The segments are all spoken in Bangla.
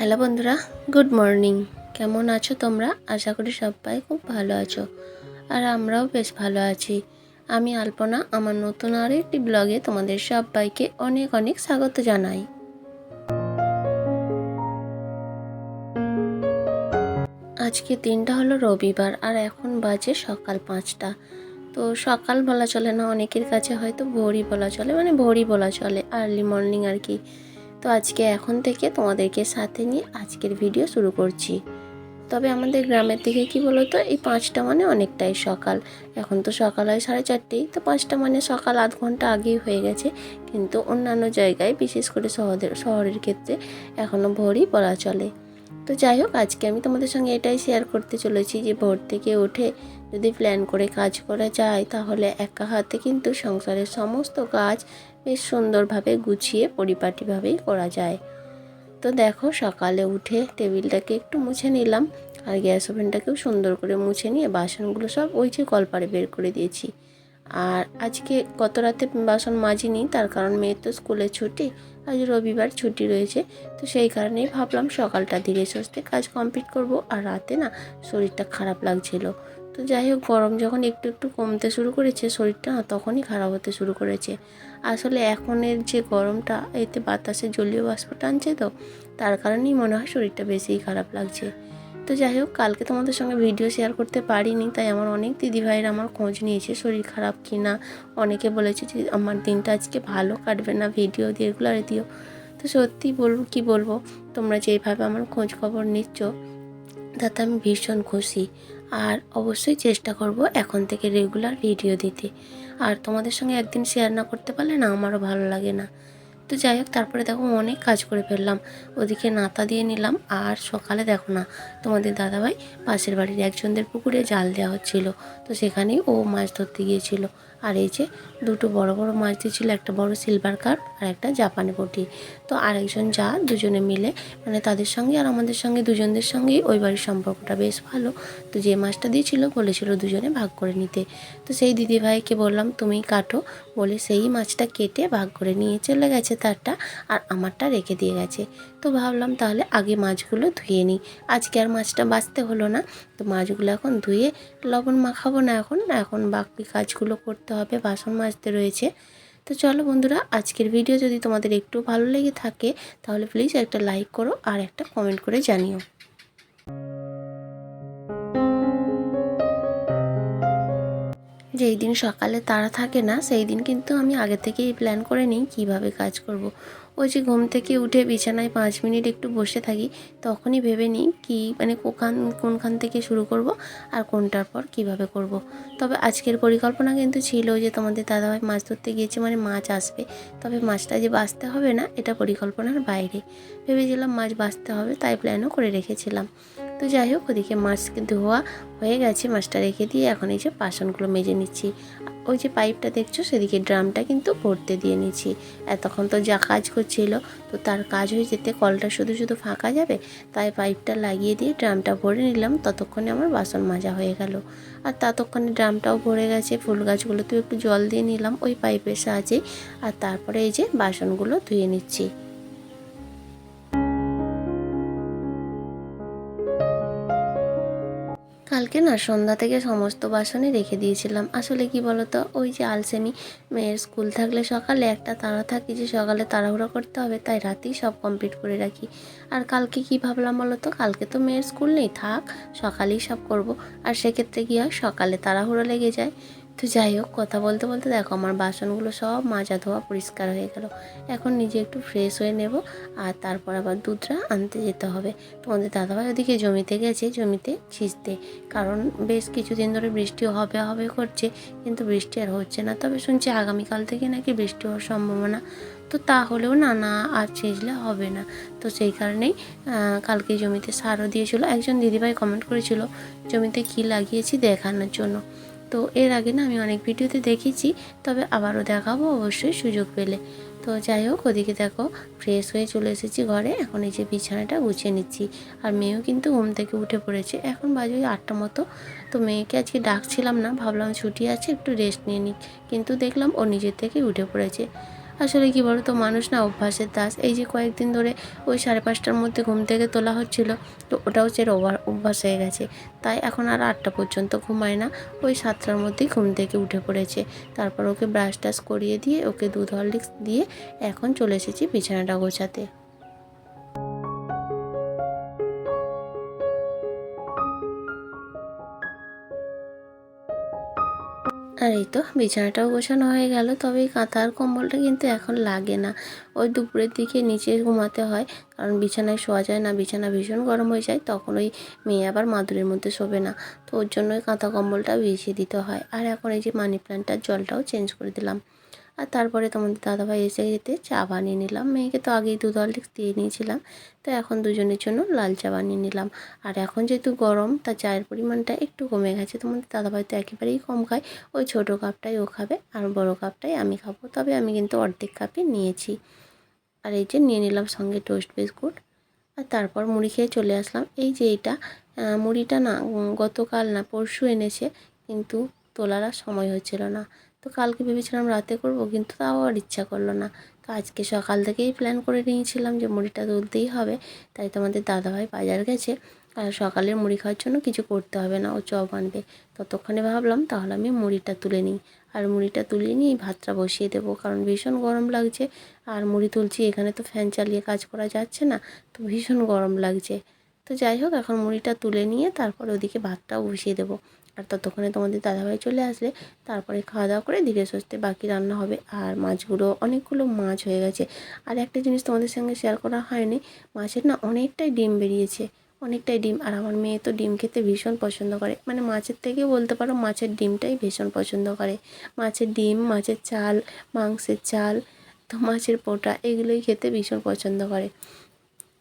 হ্যালো বন্ধুরা, গুড মর্নিং। কেমন আছো তোমরা? আশা করি সবাই খুব ভালো আছো। আর আমরাও বেশ ভালো আছি। আমি আলপনা, আমার নতুন আর একটি ব্লগে তোমাদের সবাইকে অনেক অনেক স্বাগত জানাই। আজকে দিনটা হলো রবিবার, আর এখন বাজে সকাল পাঁচটা। তো সকাল বলা চলে না, অনেকের কাছে হয়তো ভোরই বলা চলে মানে ভোরই বলা চলে আর্লি মর্নিং আর কি। তো আজকে এখন থেকে তোমাদেরকে সাথে নিয়ে আজকের ভিডিও শুরু করছি। তবে আমাদের গ্রামের দিকে কি বলতো, এই পাঁচটা মানে অনেকটাই সকাল। এখন তো সকাল হয় সাড়ে চারটেই, তো পাঁচটা মানে সকাল আধ ঘণ্টা আগেই হয়ে গেছে। কিন্তু অন্যান্য জায়গায়, বিশেষ করে শহরের শহরের ক্ষেত্রে এখনও ভোরই বলা চলে। তো যাই হোক, আজকে আমি তোমাদের সঙ্গে এটাই শেয়ার করতে চলেছি যে ভোর থেকে উঠে যদি প্ল্যান করে কাজ করা যায়, তাহলে একা হাতে কিন্তু সংসারের সমস্ত কাজ বেশ সুন্দরভাবে গুছিয়ে পরিপাটিভাবেই করা যায়। তো দেখো সকালে উঠে টেবিলটাকে একটু মুছে নিলাম আর গ্যাস ওভেনটাকেও সুন্দর করে মুছে নিয়ে বাসনগুলো সব ওই যে কলপারে বের করে দিয়েছি। আর আজকে গত রাতে বাসন মাজিনি, তার কারণ মেয়ের তো স্কুলে ছুটি, আজ রবিবার ছুটি রয়েছে। তো সেই কারণেই ভাবলাম সকালটা ধীরে সুস্থে কাজ কমপ্লিট করব। আর রাতে না শরীরটা খারাপ লাগছিল। তো যাই হোক, গরম যখন একটু একটু কমতে শুরু করেছে, শরীরটা তখনই খারাপ হতে শুরু করেছে। আসলে এখনের যে গরমটা, এতে বাতাসে জলীয় বাষ্প টানছে তো, তার কারণেই মনে হয় শরীরটা বেশিই খারাপ লাগছে। তো যাই হোক, কালকে তোমাদের সঙ্গে ভিডিও শেয়ার করতে পারিনি, তাই আমার অনেক দিদিভাইরা আমার খোঁজ নিয়েছে শরীর খারাপ কি না অনেকে বলেছে যে, আমার দিনটা আজকে ভালো কাটবে না, ভিডিও দিয়ে রেগুলার দিও। তো সত্যি বলব, কি বলব, তোমরা যেভাবে আমার খোঁজ খবর নিচ্ছ তাতে আমি ভীষণ খুশি। আর অবশ্যই চেষ্টা করব এখন থেকে রেগুলার ভিডিও দিতে। আর তোমাদের সঙ্গে একদিন শেয়ার না করতে পারলে না, আমারও ভালো লাগে না। তো যাই হোক, তারপরে দেখো অনেক কাজ করে ফেললাম। ওদিকে নাতা দিয়ে নিলাম, আর সকালে দেখো না, তোমাদের দাদাভাই পাশের বাড়ির একজনদের পুকুরে জাল দেওয়া হচ্ছিল। তো সেখানেই ও মাছ ধরতে গিয়েছিল। আর এই যে দুটো বড় বড় মাছ দিয়েছিল, একটা বড় সিলভার কার্প আর একটা জাপানি পটি তো আরেকজন যা, দুজনে মিলে মানে তাদের সঙ্গে আর আমাদের সঙ্গে দুজনদের সঙ্গেই ওই বাড়ির সম্পর্কটা বেশ ভালো। তো যে মাছটা দিয়েছিল, বলেছিল দুজনে ভাগ করে নিতে। তো সেই দিদিভাইকে বললাম তুমি কাটো। বলে সেই মাছটা কেটে ভাগ করে নিয়ে চলে গেছে। তারটা আর আমারটা রেখে দিয়ে গেছে। তো ভাবলাম তাহলে আগে মাছগুলো ধুয়ে নিই। আজকে আর মাছটা বাঁচতে হলো না। তো মাছগুলো এখন ধুয়ে লবণ মাখাবো না এখন। এখন বাকি কাজগুলো করতে হবে, বাসন মাজতে রয়েছে। তো চলো বন্ধুরা, আজকের ভিডিও যদি তোমাদের একটু ভালো লেগে থাকে, তাহলে প্লিজ একটা লাইক করো আর একটা কমেন্ট করে জানিও। যেই দিন সকালে তারা থাকে না, সেই দিন কিন্তু আমি আগে থেকেই প্ল্যান করে নিই কীভাবে কাজ করব। ওই যে ঘুম থেকে উঠে বিছানায় পাঁচ মিনিট একটু বসে থাকি, তখনই ভেবে নিই কি মানে কোখান, কোনখান থেকে শুরু করব আর কোনটার পর কীভাবে করব। তবে আজকের পরিকল্পনা কিন্তু ছিল যে তোমাদের দাদাভাই মাছ ধরতে গিয়েছে মানে মাছ আসবে তবে মাছটা যে বাঁচতে হবে না, এটা পরিকল্পনার বাইরে ভেবেছিলাম মাছ বাঁচতে হবে, তাই প্ল্যানও করে রেখেছিলাম তো যাই হোক, ওদিকে মাছ ধোয়া হয়ে গেছে। মাছটা রেখে দিয়ে এখন এই যে বাসনগুলো মেজে নিচ্ছি। ওই যে পাইপটা দেখছ, সেদিকে ড্রামটা কিন্তু ভরতে দিয়ে নিচ্ছি। এতক্ষণ তো যা কাজ করছিল, তো তার কাজ হয়ে যেতে কলটা শুধু শুধু ফাঁকা যাবে, তাই পাইপটা লাগিয়ে দিয়ে ড্রামটা ভরে নিলাম। ততক্ষণে আমার বাসন মাজা হয়ে গেল। আর ততক্ষণে ড্রামটাও ভরে গেছে। ফুল গাছগুলো গাছগুলোতেও একটু জল দিয়ে নিলাম ওই পাইপের সাহায্যেই। আর তারপরে এই যে বাসনগুলো ধুয়ে নিচ্ছি। কালকে না সন্ধ্যা থেকে সমস্ত বাসনে রেখে দিয়েছিলাম। আসলে কি বলতো? ওই যে আলসেমি মেয়ের স্কুল থাকলে সকালে একটা তাড়া থাকি যে সকালে তাড়াহুড়ো করতে হবে, তাই রাতেই সব কমপ্লিট করে রাখি। আর কালকে কি ভাবলাম বলতো? কালকে তো মেয়ের স্কুল নেই, থাক, সকালেই সব করব। আর সেক্ষেত্রে কী হয়? সকালে তাড়াহুড়ো লেগে যায়। তো যাই হোক, কথা বলতে বলতে দেখো আমার বাসনগুলো সব মাজা ধোয়া পরিষ্কার হয়ে গেল। এখন নিজে একটু ফ্রেশ হয়ে নেব আর তারপর আবার দুধটা আনতে যেতে হবে। তোমাদের দাদাভাই ওদিকে জমিতে গেছে, জমিতে ছিঁচতে কারণ বেশ কিছুদিন ধরে বৃষ্টি হবে হবে করছে, কিন্তু বৃষ্টি আর হচ্ছে না। তবে শুনছি আগামীকাল থেকে নাকি বৃষ্টি হওয়ার সম্ভাবনা। তো তাহলেও না না আর ছিঁচলে হবে না। তো সেই কারণেই কালকে জমিতে সারও দিয়েছিল। একজন দিদিভাই কমেন্ট করেছিল, জমিতে কী লাগিয়েছি দেখানোর জন্য? তো এর আগে না আমি অনেক ভিডিওতে দেখেছি, তবে আবারও দেখাবো অবশ্যই সুযোগ পেলে। তো যাই হোক, ওদিকে দেখো ফ্রেশ হয়ে চলে এসেছি ঘরে, এখন এই যে বিছানাটা গুছিয়ে নিচ্ছি। আর মেয়েও কিন্তু ঘুম থেকে উঠে পড়েছে, এখন বাজে ওই আটটা মতো। তো মেয়েকে আজকে ডাকছিলাম না, ভাবলাম ছুটি আছে, একটু রেস্ট নিয়ে নিই। কিন্তু দেখলাম ও নিজের থেকেই উঠে পড়েছে। আসলে কি বলো তো মানুষ না অভ্যাসের দাস। এই যে কয়েকদিন ধরে ওই সাড়ে পাঁচটার মধ্যে ঘুম থেকে তোলা হচ্ছিল, তো ওটাও হচ্ছে ওভার অভ্যাস হয়ে গেছে। তাই এখন আর আটটা পর্যন্ত ঘুমায় না। ওই সাতটার মধ্যেই ঘুম থেকে উঠে পড়েছে। তারপর ওকে ব্রাশ টাশ করিয়ে দিয়ে ওকে দুধ হরলিক্স দিয়ে এখন চলে এসেছি বিছানাটা গোছাতে। আর এই তো বিছানাটাও গোছানো হয়ে গেল, তবে এই কাঁথার কম্বলটা কিন্তু এখন লাগে না। ওই দুপুরের দিকে নিচে ঘুমাতে হয়, কারণ বিছানায় শোয়া যায় না, বিছানা ভীষণ গরম হয়ে যায়, তখন ওই মেয়ে আবার মাদুরের মধ্যে শোবে না। তো ওর জন্য ওই কাঁথা কম্বলটা বিছিয়ে দিতে হয়। আর এখন এই যে মানি প্ল্যান্টটার জলটাও চেঞ্জ করে দিলাম। তারপরে তোমাদের দাদাভাই এসে যেতে চা বানিয়ে নিলাম। মেয়েকে তো আগেই দুধ হরলিক্স দিয়ে নিয়েছিলাম, তো এখন দুজনের জন্য লাল চা বানিয়ে নিলাম। আর এখন যেহেতু গরম, তা চায়ের পরিমাণটা একটু কমে গেছে। তোমাদের দাদাভাই তো একেবারেই কম খায়, ওই ছোটো কাপটাই ও খাবে, আর বড় কাপটাই আমি খাব। তবে আমি কিন্তু অর্ধেক কাপই নিয়েছি। আর এই যে নিয়ে নিলাম সঙ্গে টোস্ট বিস্কুট। আর তারপর মুড়ি খেয়ে চলে আসলাম। এই যে এইটা মুড়িটা না গতকাল না পরশু এনেছে, কিন্তু তোলার আর সময় হচ্ছিল না। তো কালকে ভেবেছিলাম রাতে করব, কিন্তু তাও আর ইচ্ছা করল না। তো আজকে সকাল থেকেই প্ল্যান করে নিয়েছিলাম যে মুড়িটা তুলতেই হবে, তাই তোমাদের দাদাভাই বাজার গেছে। আর সকালের মুড়ি খাওয়ার জন্য কিছু করতে হবে না, ও চপ আনবে। ততক্ষণে ভাবলাম তাহলে আমি মুড়িটা তুলে নিই। আর মুড়িটা তুলে নিয়ে ভাতটা বসিয়ে দেবো, কারণ ভীষণ গরম লাগছে। আর মুড়ি তুলছি, এখানে তো ফ্যান চালিয়ে কাজ করা যাচ্ছে না, তো ভীষণ গরম লাগছে। তো যাই হোক, এখন মুড়িটা তুলে নিয়ে তারপর ওদিকে ভাতটাও বসিয়ে দেবো। আর ততক্ষণে তোমাদের দাদাভাই চলে আসলে তারপরে খাওয়া দাওয়া করে ধীরে সুস্থে বাকি রান্না হবে। আর মাছগুলো, অনেকগুলো মাছ হয়ে গেছে। আর একটা জিনিস তোমাদের সঙ্গে শেয়ার করা হয়নি, মাছের না অনেকটাই ডিম বেরিয়েছে, অনেকটাই ডিম। আর আমার মেয়ে তো ডিম খেতে ভীষণ পছন্দ করে। মানে মাছের থেকে বলতে পারো মাছের ডিমটাই ভীষণ পছন্দ করে। মাছের ডিম, মাছের চাল, মাংসের চাল, তো মাছের পোটা এগুলোই খেতে ভীষণ পছন্দ করে।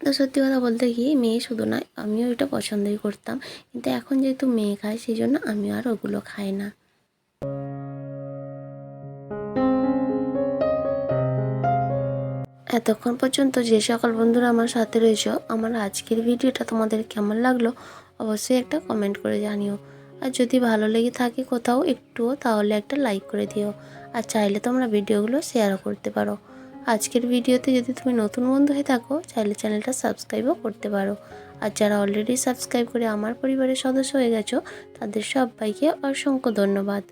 তো সত্যি কথা বলতে কি, মেয়ে শুধু নয়, আমিও এটা পছন্দই করতাম। কিন্তু এখন যেহেতু মেয়ে খায় সেই জন্য আমি আর ওগুলো খাই না। এতক্ষণ পর্যন্ত যে সকল বন্ধুরা আমার সাথে রয়েছে, আমার আজকের ভিডিওটা তোমাদের কেমন লাগল, অবশ্যই একটা কমেন্ট করে জানিও। আর যদি ভালো লেগে থাকে কোথাও একটুও, তাহলে একটা লাইক করে দিও। আর চাইলে তোমরা ভিডিওগুলো শেয়ারও করতে পারো। আজকের ভিডিওতে যদি তুমি নতুন বন্ধু হয়ে থাকো চাইলে চ্যানেলটা সাবস্ক্রাইবও করতে পারো। আর যারা অলরেডি সাবস্ক্রাইব করে আমার পরিবারের সদস্য হয়ে গেছো, তাদের সবাইকে অসংখ্য ধন্যবাদ।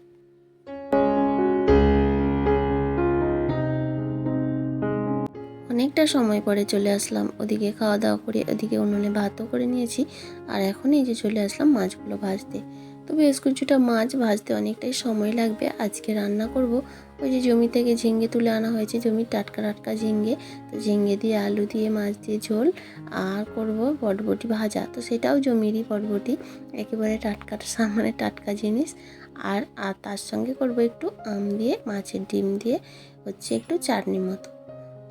অনেকটা সময় পরে চলে আসলাম। ওদিকে খাওয়া দাওয়া করে ওদিকে উনুনে ভাতও করে নিয়েছি। আর এখন এই যে চলে আসলাম মাছগুলো ভাজতে। তো বেশ কিছুটা মাছ ভাজতে অনেকটাই সময় লাগবে। আজকে রান্না করব ওই যে জমি থেকে ঝিঙ্গে তুলে আনা হয়েছে, জমির টাটকা টাটকা ঝিঙ্গে তো ঝিঙ্গে দিয়ে আলু দিয়ে, মাছ দিয়ে ঝোল। আর করব বটবটি ভাজা। তো সেটাও জমিরই বটবটি একেবারে টাটকা সামনে টাটকা জিনিস। আর আর তার সঙ্গে করব একটু আম দিয়ে, মাছের ডিম দিয়ে, হচ্ছে একটু চাটনি মতো।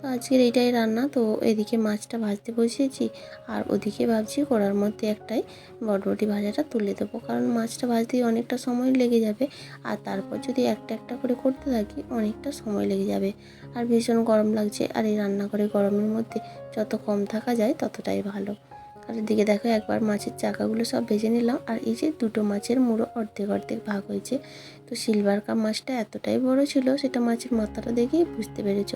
তো আজকের এইটাই রান্না। তো এদিকে মাছটা ভাজতে বসিয়েছি। আর ওদিকে ভাবছি কড়ার মধ্যে একটাই বটবটি ভাজাটা তুলে দেবো। কারণ মাছটা ভাজতেই অনেকটা সময় লেগে যাবে। আর তারপর যদি একটা একটা করে করতে থাকি, অনেকটা সময় লেগে যাবে। আর ভীষণ গরম লাগছে। আর এই রান্নাঘরে গরমের মধ্যে যত কম থাকা যায়, ততটাই ভালো। আর এদিকে দেখো একবার মাছের চাকাগুলো সব ভেজে নিলাম। আর এই যে দুটো মাছের মুড়ো অর্ধেক অর্ধেক ভাগ হয়েছে। তো সিলভার কাপ মাছটা এতটাই বড় ছিল, সেটা মাছের মাথাটা দেখেই বুঝতে পেরেছ।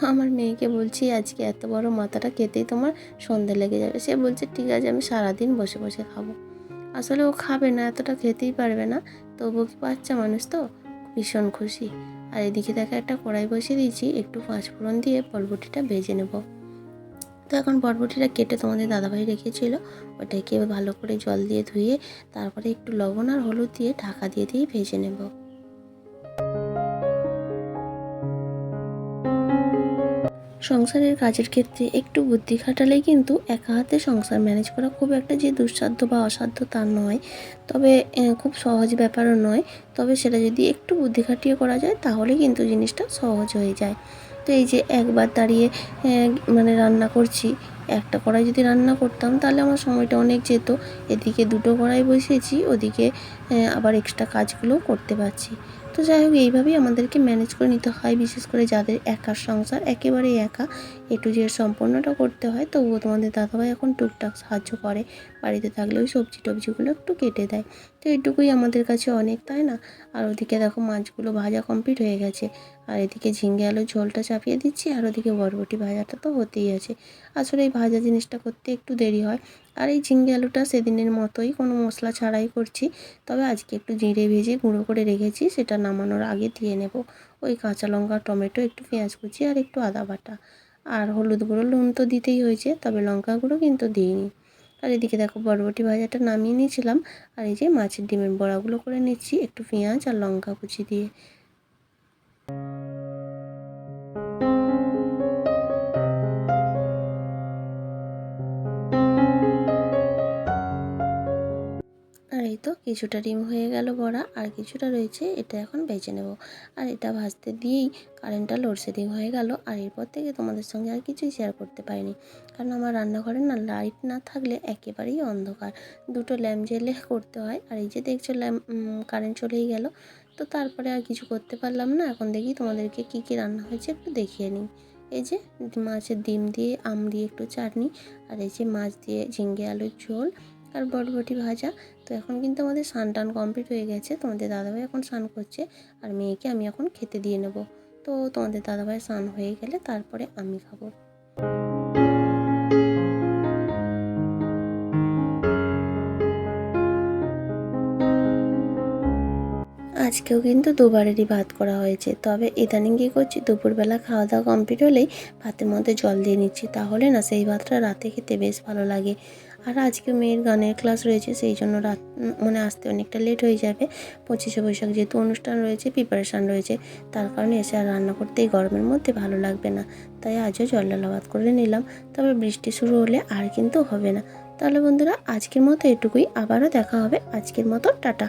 তো আমার মেয়েকে বলছি, আজকে এত বড় মাথাটা খেতেই তোমার সন্ধে লেগে যাবে। সে বলছে, ঠিক আছে, আমি সারাদিন বসে বসে খাব। আসলে ও খাবে না, এতটা খেতেই পারবে না। তবুও কি বাচ্চা মানুষ তো? ভীষণ খুশি। আর এদিকে দেখা, একটা কড়াই বসিয়ে দিয়েছি, একটু পাঁচফোড়ন দিয়ে বরবটিটা ভেজে নেব। তো এখন বরবটিটা কেটে তোমাদের দাদাভাই রেখেছিল। ওটাকে ভালো করে জল দিয়ে ধুয়ে, তারপরে একটু লবণ আর হলুদ দিয়ে ঢাকা দিয়ে দিয়ে ভেজে নেব। সংসারের কাজের ক্ষেত্রে একটু বুদ্ধি খাটালেই কিন্তু একা হাতে সংসার ম্যানেজ করা খুব একটা যে দুঃসাধ্য বা অসাধ্য তা নয়। তবে খুব সহজ ব্যাপারও নয়। তবে সেটা যদি একটু বুদ্ধি খাটিয়ে করা যায়, তাহলে কিন্তু জিনিসটা সহজ হয়ে যায়। তো এই যে একবার দাঁড়িয়ে মানে রান্না করছি, একটা কড়াই যদি রান্না করতাম, তাহলে আমার সময়টা অনেক যেত। এদিকে দুটো কড়াই বসিয়েছি, ওদিকে আবার এক্সট্রা কাজগুলোও করতে পারছি। তো যাই হোক এইভাবেই আমাদেরকে ম্যানেজ করে নিতে হয়, বিশেষ করে যাদের একার সংসার একেবারেই একা একটু যে সম্পূর্ণটা করতে হয়। তবুও তোমাদের দাদাভাই এখন টুকটাক সাহায্য করে, বাড়িতে থাকলে ওই সবজি টবজিগুলো একটু কেটে দেয়। তো এইটুকুই আমাদের কাছে অনেক, তাই না? আর ওদিকে দেখো মাছগুলো ভাজা কমপ্লিট হয়ে গেছে। আর এদিকে ঝিঙ্গে আলুর ঝোলটা চাপিয়ে দিচ্ছি, আর ওদিকে বরবটি ভাজাটা তো হতেই আছে। আসলে এই ভাজা জিনিসটা করতে একটু দেরি হয়। আর এই ঝিঙ্গে আলুটা সেদিনের মতোই কোনো মশলা ছাড়াই করছি। তবে আজকে একটু জিরে ভেজে গুঁড়ো করে রেখেছি, সেটা নামানোর আগে দিয়ে নেব। ওই কাঁচা লঙ্কা, টমেটো, একটু পেঁয়াজ কুচি আর একটু আদা বাটা। আর হলুদ গুঁড়ো নুন তো দিতেই হয়েছে, তবে লঙ্কা গুঁড়ো কিন্তু দিইনি। আর এদিকে দেখো বরবটি ভাজাটা নামিয়ে নিয়েছিলাম। আর এই যে মাছের ডিমের বড়াগুলো করে নিচ্ছি, একটু পেঁয়াজ আর লঙ্কা কুচি দিয়ে। কিছুটা ডিম হয়ে গেল বড়া, আর কিছুটা রয়েছে, এটা এখন বেছে নেব। আর এটা ভাজতে দিয়েই কারেন্টটা লোডশেডিং হয়ে গেল, আর এরপর থেকে তোমাদের সঙ্গে আর কিছুই শেয়ার করতে পারিনি। কারণ আমার রান্নাঘরে না লাইট না থাকলে একেবারেই অন্ধকার। দুটো ল্যাম্প জ্বেলে করতে হয়, আর এই যে দেখছ ল্যাম্প কারেন্ট চলেই গেল। তো তারপরে আর কিছু করতে পারলাম না, এখন দেখি তোমাদেরকে কী কী রান্না হয়েছে, একটু দেখিয়ে নিই। এই যে মাছের ডিম দিয়ে, আম দিয়ে একটু চাটনি, আর এই যে মাছ দিয়ে ঝিঙ্গে আলুর ঝোল আর বটবটি ভাজা। তো এখন কিন্তু আমাদের স্নান টান কমপ্লিট হয়ে গেছে। তোমাদের দাদাভাই এখন স্নান করছে আর মেয়েকে আমি এখন খেতে দিয়ে নেব। তো তোমাদের দাদাভাই স্নান হয়ে গেলে তারপরে আমি খাব। আজকেও কিন্তু দুবারেরই ভাত করা হয়েছে। তবে ইদানিং কী করছি? দুপুরবেলা খাওয়া দাওয়া কমপ্লিট হলেই ভাতের মধ্যে জল দিয়ে নিচ্ছি। তাহলে না, সেই ভাতটা রাতে খেতে বেশ ভালো লাগে। আর আজকে মেয়ের গানের ক্লাস রয়েছে, সেই জন্য রাত মানে আসতে অনেকটা লেট হয়ে যাবে। পঁচিশে বৈশাখ যেহেতু অনুষ্ঠান রয়েছে প্রিপারেশান রয়েছে, তার কারণে এসে আর রান্না করতে এই গরমের মধ্যে ভালো লাগবে না। তাই আজও জল ডালা ভাত করে নিলাম। তবে বৃষ্টি শুরু হলে আর কিন্তু হবে না। তাহলে বন্ধুরা, আজকের মতো এটুকুই। আবারও দেখা হবে আজকের মতো। টাটা।